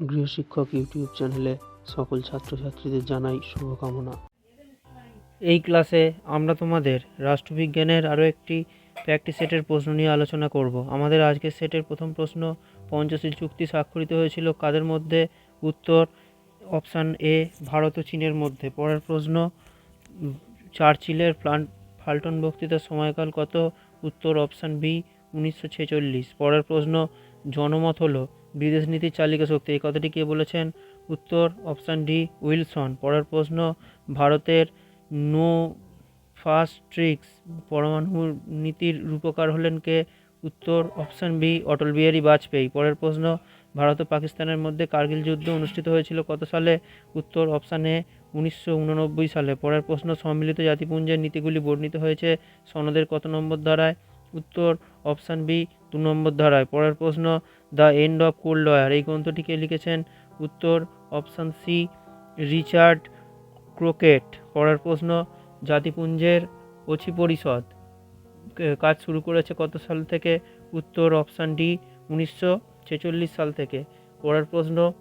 গৃহশিক্ষক YouTube চ্যানেলে সকল ছাত্রছাত্রীদের জানাই শুভকামনা। এই ক্লাসে আমরা তোমাদের রাষ্ট্রবিজ্ঞানের আরও একটি প্র্যাকটিস সেটের প্রশ্ন নিয়ে আলোচনা করব। আমাদের আজকের সেটের প্রথম প্রশ্ন, পঞ্চশীল চুক্তি স্বাক্ষরিত হয়েছিল কাদের মধ্যে? উত্তর, অপশান এ, ভারত ও চীনের মধ্যে। পরের প্রশ্ন, চার্চিলের প্লান, ফাল্টন বক্তৃতার সময়কাল কত? উত্তর, অপশান বি, উনিশশো ছেচল্লিশ। পরের প্রশ্ন, জনমত হলো বিদেশ নীতির চালিকা শক্তি। এই কথাটি কে বলেছেন? উত্তর অপশান ডি, উইলসন। পরের প্রশ্ন, ভারতের নো ফার্স্ট ট্রিক্স পরমাণু নীতির রূপকার হলেন কে? উত্তর অপশান বি, অটল বিহারী বাজপেয়ী। পরের প্রশ্ন, ভারত ও পাকিস্তানের মধ্যে কার্গিল যুদ্ধ অনুষ্ঠিত হয়েছিল কত সালে? উত্তর অপশান এ, উনিশশো উননব্বই সালে। পরের প্রশ্ন, সম্মিলিত জাতিপুঞ্জের নীতিগুলি বর্ণিত হয়েছে সনদের কত নম্বর ধারায়? উত্তর অপশান বি, দু নম্বর ধারায়। পরের প্রশ্ন, the end of cold war এই গ্রন্থটিকে লিখেছেন? উত্তর অপশান সি, রিচার্ড ক্রোকেট। পরের প্রশ্ন, জাতিপুঞ্জের অছি পরিষদ। কাজ শুরু করেছে কত সাল থেকে? উত্তর অপশান ডি, উনিশশো ছেচল্লিশ সাল থেকে। পরের প্রশ্ন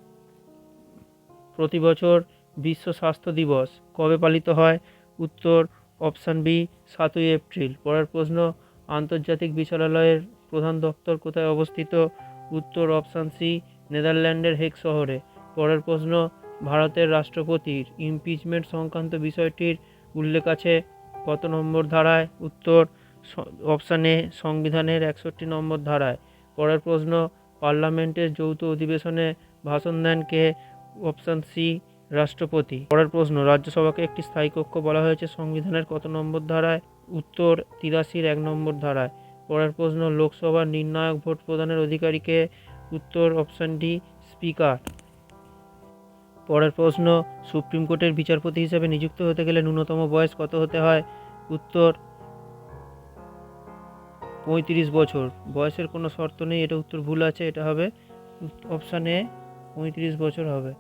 প্রতি বছর বিশ্ব স্বাস্থ্য দিবস কবে পালিত হয়? উত্তর অপশান বি, সাতই এপ্রিল। পরের প্রশ্ন আন্তর্জাতিক বিচারালয়ের প্রধান দপ্তর কোথায় অবস্থিত? উত্তর অপশান সি, নেদারল্যান্ডের হেক শহরে। পরের প্রশ্ন, ভারতের রাষ্ট্রপতির ইমপিচমেন্ট সংক্রান্ত বিষয়টির উল্লেখ আছে কত নম্বর ধারায়? উত্তর অপশান সংবিধানের একষট্টি নম্বর ধারায়। পরের প্রশ্ন, পার্লামেন্টের যৌথ অধিবেশনে ভাষণ দেন কে? অপশান সি, রাষ্ট্রপতি। পরের প্রশ্ন, রাজ্যসভাকে একটি স্থায়ী কক্ষ বলা হয়েছে, সংবিধানের কত নম্বর ধারায়? উত্তর তিরাশির এক নম্বর ধারায়। পরের প্রশ্ন, লোকসভার নির্ণায়ক ভোট প্রদানের অধিকারীকে উত্তর অপশান ডি, স্পিকার। পরের প্রশ্ন, সুপ্রিম কোর্টের বিচারপতি হিসেবে নিযুক্ত হতে গেলে ন্যূনতম বয়স কত হতে হয়? উত্তর, পঁয়ত্রিশ বছর। বয়সের কোনো শর্ত নেই, এটা উত্তর ভুল আছে, এটা হবে অপশান এ, পঁয়ত্রিশ বছর হবে।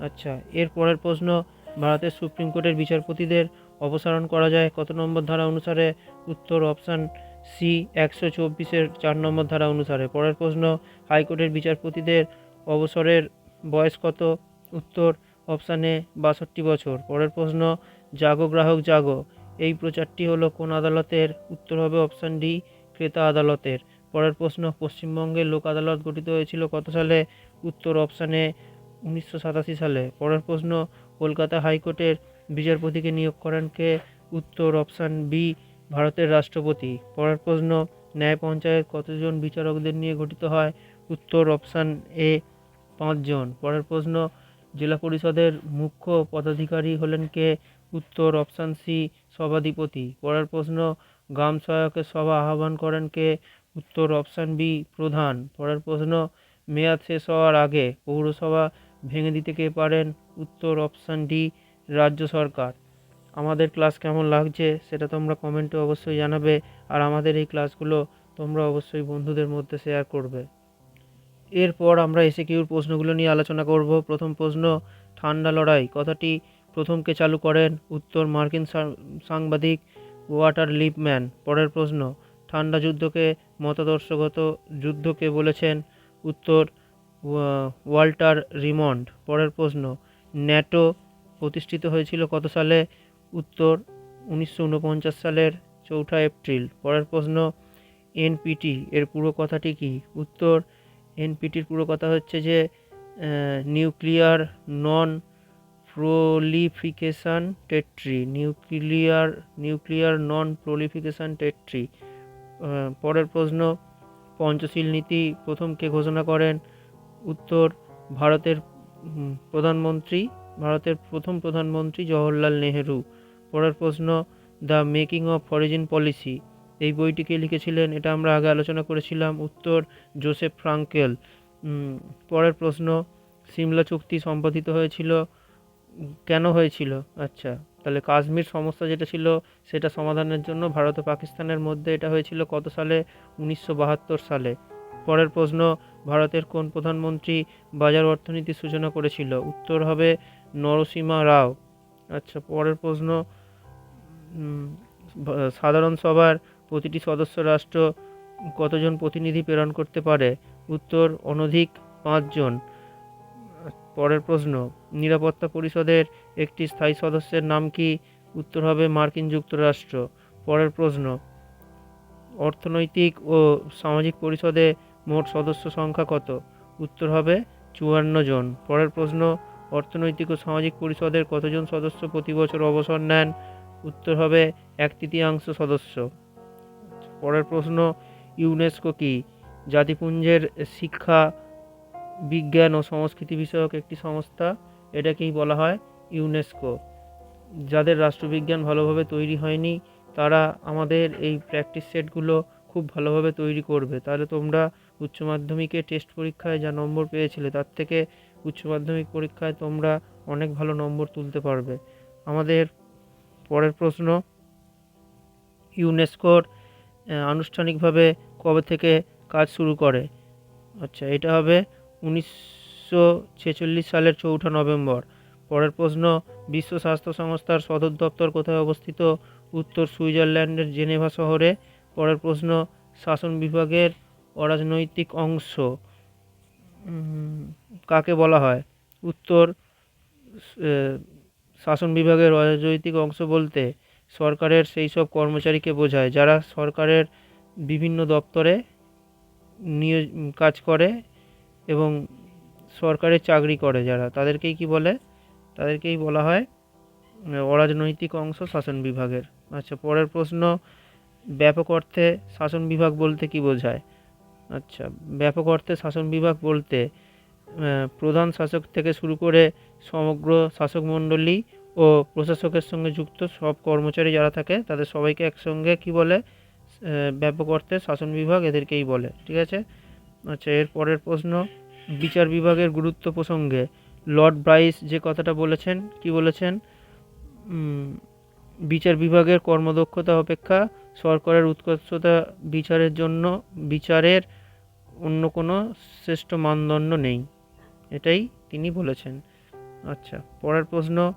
আচ্ছা এর পরের প্রশ্ন, ভারতের সুপ্রিম কোর্টের বিচারপতিদের অপসারণ করা যায়। কত নম্বর ধারা অনুসারে উত্তর অপশান সি একশো চব্বিশের চার নম্বর ধারা অনুসারে। পরের প্রশ্ন, হাইকোর্টের বিচারপতিদের অবসরের বয়স কত? উত্তর অপশানে বাষট্টি বছর। পরের প্রশ্ন, জাগো গ্রাহক, জাগো। এই প্রচারটি হলো কোন আদালতের? উত্তর হবে অপশান ডি ক্রেতা আদালতের। পরের প্রশ্ন পশ্চিমবঙ্গের লোক আদালত গঠিত হয়েছিল কত সালে? উত্তর অপশানে উনিশশো সাতাশি সালে। পরের প্রশ্ন কলকাতা হাইকোর্টের বিচারপতিকে নিয়োগ করেন কে? উত্তর অপশান বি ভারতের রাষ্ট্রপতি। পরের প্রশ্ন, ন্যায় পঞ্চায়েত কতজন বিচারকদের নিয়ে গঠিত হয়? উত্তর অপশান এ পাঁচজন। পরের প্রশ্ন, জেলা পরিষদের মুখ্য পদাধিকারী হলেন কে? উত্তর অপশান সি সভাধিপতি। পরের প্রশ্ন, গ্রাম সহায়কের সভা আহ্বান করেন কে? উত্তর অপশান বি প্রধান। পরের প্রশ্ন, মেয়াদ শেষ হওয়ার আগে পৌরসভা ভেঙে দিতে কে পারেন? উত্তর অপশান ডি রাজ্য সরকার। আমাদের ক্লাস কেমন লাগছে সেটা তোমরা কমেন্টে অবশ্যই জানাবে আর আমাদের এই ক্লাসগুলো তোমরা অবশ্যই বন্ধুদের মধ্যে শেয়ার করবে। এরপর আমরা এসে কিউর প্রশ্নগুলো নিয়ে আলোচনা করব। প্রথম প্রশ্ন, ঠান্ডা লড়াই, কথাটি প্রথমকে চালু করেন উত্তর মার্কিন সাংবাদিক ওয়াটার লিপম্যান। পরের প্রশ্ন, ঠান্ডা যুদ্ধকে মতাদর্শগত যুদ্ধকে বলেছেন উত্তর ওয়াল্টার রিমন্ড। পরের প্রশ্ন, ন্যাটো প্রতিষ্ঠিত হয়েছিল কত সালে? উত্তর, উনিশশো উনপঞ্চাশ সালের চৌঠা এপ্রিল। পরের প্রশ্ন, এনপিটি, এর পুরো কথাটি কি? উত্তর, এনপিটির পুরো কথা হচ্ছে যে nuclear non proliferation treaty. Nuclear nuclear non proliferation treaty. পরের প্রশ্ন, পঞ্চশীল নীতি প্রথম কে ঘোষণা করেন? উত্তর ভারতের প্রধানমন্ত্রী, ভারতের প্রথম প্রধানমন্ত্রী জওহরলাল নেহেরু। পরের প্রশ্ন, the making of foreign policy এই বইটিকে লিখেছিলেন, এটা আমরা আগে আলোচনা করেছিলাম, উত্তর জোসেফ ফ্রাঙ্কেল। পরের প্রশ্ন, সিমলা চুক্তি সম্পাদিত হয়েছিল, কেন হয়েছিল? আচ্ছা তাহলে কাশ্মীর সমস্যা যেটা ছিল, সেটা সমাধানের জন্য ভারত ও পাকিস্তানের মধ্যে এটা হয়েছিল কত সালে? উনিশশো বাহাত্তর সালে। পরের প্রশ্ন, ভারতের কোন প্রধানমন্ত্রী বাজার অর্থনীতির সূচনা করেছিল? উত্তর হবে নরসিমা রাও। আচ্ছা পরের প্রশ্ন সাধারণ সভার প্রতিটি সদস্য রাষ্ট্র কতজন প্রতিনিধি প্রেরণ করতে পারে? উত্তর, অনধিক পাঁচজন। পরের প্রশ্ন, নিরাপত্তা পরিষদের একটি স্থায়ী সদস্যের নাম কি? উত্তর হবে মার্কিন যুক্তরাষ্ট্র। পরের প্রশ্ন, অর্থনৈতিক ও সামাজিক পরিষদে মোট সদস্য সংখ্যা কত? উত্তর হবে চুয়ান্ন জন। পরের প্রশ্ন, অর্থনৈতিক ও সামাজিক পরিষদের কতজন সদস্য প্রতি বছর অবসর নেন? উত্তর হবে এক তৃতীয়াংশ সদস্য। পরের প্রশ্ন, ইউনেস্কো কি? জাতিপুঞ্জের শিক্ষা, বিজ্ঞান ও সংস্কৃতি বিষয়ক একটি সংস্থা, এটাকেই বলা হয় ইউনেস্কো। যাদের রাষ্ট্রবিজ্ঞান ভালোভাবে তৈরি হয়নি, তারা আমাদের এই প্র্যাকটিস সেটগুলো খুব ভালোভাবে তৈরি করবে। তাহলে তোমরা উচ্চ মাধ্যমিকে টেস্ট পরীক্ষায় যা নম্বর পেয়েছিলে, তার থেকে উচ্চ মাধ্যমিক পরীক্ষায় তোমরা অনেক ভালো নম্বর তুলতে পারবে। আমাদের পরের প্রশ্ন ইউনেস্কোর আনুষ্ঠানিকভাবে কবে থেকে কাজ শুরু করে? আচ্ছা এটা হবে উনিশশো ছেচল্লিশ সালের চৌঠা নভেম্বর। পরের প্রশ্ন, বিশ্ব স্বাস্থ্য সংস্থার সদর দপ্তর কোথায় অবস্থিত? উত্তর সুইজারল্যান্ডের জেনেভা শহরে। পরের প্রশ্ন, শাসন বিভাগের অরাজনৈতিক অংশ কাকে বলা হয়? উত্তর শাসন বিভাগের অরাজনৈতিক অংশ বলতে সরকারের সেই সব কর্মচারীকে বোঝায়, যারা সরকারের বিভিন্ন দপ্তরে নিয়ে কাজ করে এবং সরকারের চাকরি করে যারা। তাদেরকেই কি বলে? তাদেরকেই বলা হয় অরাজনৈতিক অংশ শাসন বিভাগের। আচ্ছা পরের প্রশ্ন, ব্যাপক অর্থে শাসন বিভাগ বলতে কি বোঝায়? আচ্ছা ব্যাপক অর্থে শাসন বিভাগ বলতে প্রধান শাসক থেকে শুরু করে সমগ্র শাসক মণ্ডলী ও প্রশাসকের সঙ্গে যুক্ত সব কর্মচারী যারা থাকে, তাদের সবাইকে একসঙ্গে কি বলে? ব্যাপক অর্থে শাসন বিভাগ এদেরকেই বলে, ঠিক আছে? আচ্ছা এর পরের প্রশ্ন, বিচার বিভাগের গুরুত্ব প্রসঙ্গে, লর্ড ব্রাইস যে কথাটা বলেছেন, কি বলেছেন? বিচার বিভাগের কর্মদক্ষতা অপেক্ষা সরকারের উৎকর্ষতা বিচারের জন্য বিচারের অন্য কোনো শ্রেষ্ঠ মানদণ্ড নেই। এটাই তিনি বলেছেন। আচ্ছা পরের প্রশ্ন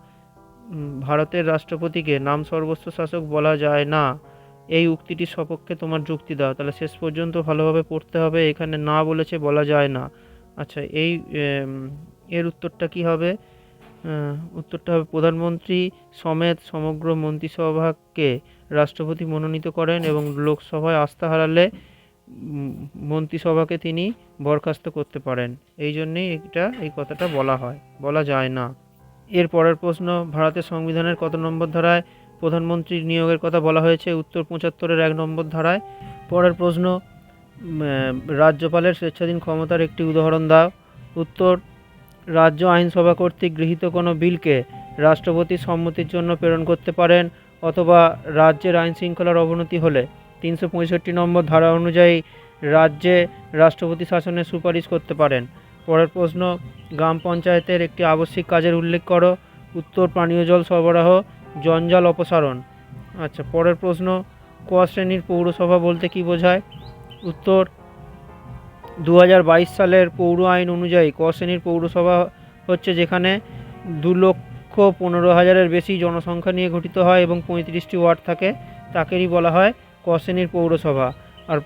ভারতের রাষ্ট্রপতিকে নাম সর্বস্ব শাসক বলা যায় না। এই উক্তিটির সপক্ষে তোমার যুক্তি দাও। তাহলে শেষ পর্যন্ত ভালোভাবে পড়তে হবে, এখানে না বলেছে বলা যায় না। আচ্ছা এই এর উত্তরটা কি হবে? উত্তরটা হবে, প্রধানমন্ত্রী সমেত সমগ্র মন্ত্রিসভাকে রাষ্ট্রপতি মনোনীত করেন এবং লোকসভায় আস্থা হারালে মন্ত্রিসভাকে তিনি বরখাস্ত করতে পারেন। এই জন্যেই এটা, এই কথাটা বলা হয়, বলা যায় না। এর পরের প্রশ্ন, ভারতের সংবিধানের কত নম্বর ধারায় প্রধানমন্ত্রীর নিয়োগের কথা বলা হয়েছে? উত্তর পঁচাত্তরের এক নম্বর ধারায়। পরের প্রশ্ন রাজ্যপালের স্বেচ্ছাধীন ক্ষমতার একটি উদাহরণ দাও। উত্তর রাজ্য আইনসভা কর্তৃক গৃহীত কোনো বিলকে রাষ্ট্রপতির সম্মতির জন্য প্রেরণ করতে পারেন অথবা রাজ্যের আইন শৃঙ্খলার অবনতি হলে। তিনশো পঁয়ষট্টি নম্বর ধারা অনুযায়ী রাজ্যে রাষ্ট্রপতি শাসনের সুপারিশ করতে পারেন। পরের প্রশ্ন, গ্রাম পঞ্চায়েতের একটি আবশ্যিক কাজের উল্লেখ করো। উত্তর, পানীয় জল সরবরাহ, জঞ্জাল অপসারণ। আচ্ছা পরের প্রশ্ন ক শ্রেণির পৌরসভা বলতে কি বোঝায়? উত্তর দু হাজার বাইশ সালের পৌর আইন অনুযায়ী ক শ্রেণির পৌরসভা হচ্ছে যেখানে দু লক্ষ পনেরো হাজারের বেশি জনসংখ্যা নিয়ে গঠিত হয় এবং পঁয়ত্রিশটি ওয়ার্ড থাকে, তাকেরই বলা হয় ক শ্রেণির পৌরসভা। আর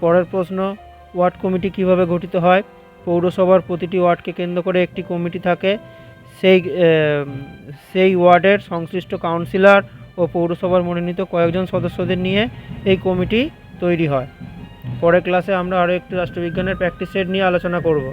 পরের প্রশ্ন, ওয়ার্ড কমিটি কীভাবে গঠিত হয়? পৌরসভার প্রতিটি ওয়ার্ডকে কেন্দ্র করে একটি কমিটি থাকে। সেই সেই ওয়ার্ডের সংশ্লিষ্ট কাউন্সিলর ও পৌরসভার মনোনীত কয়েকজন সদস্যদের নিয়ে এই কমিটি তৈরি হয়। পরের ক্লাসে আমরা আরও একটি রাষ্ট্রবিজ্ঞানের প্র্যাকটিস সেট নিয়ে আলোচনা করব।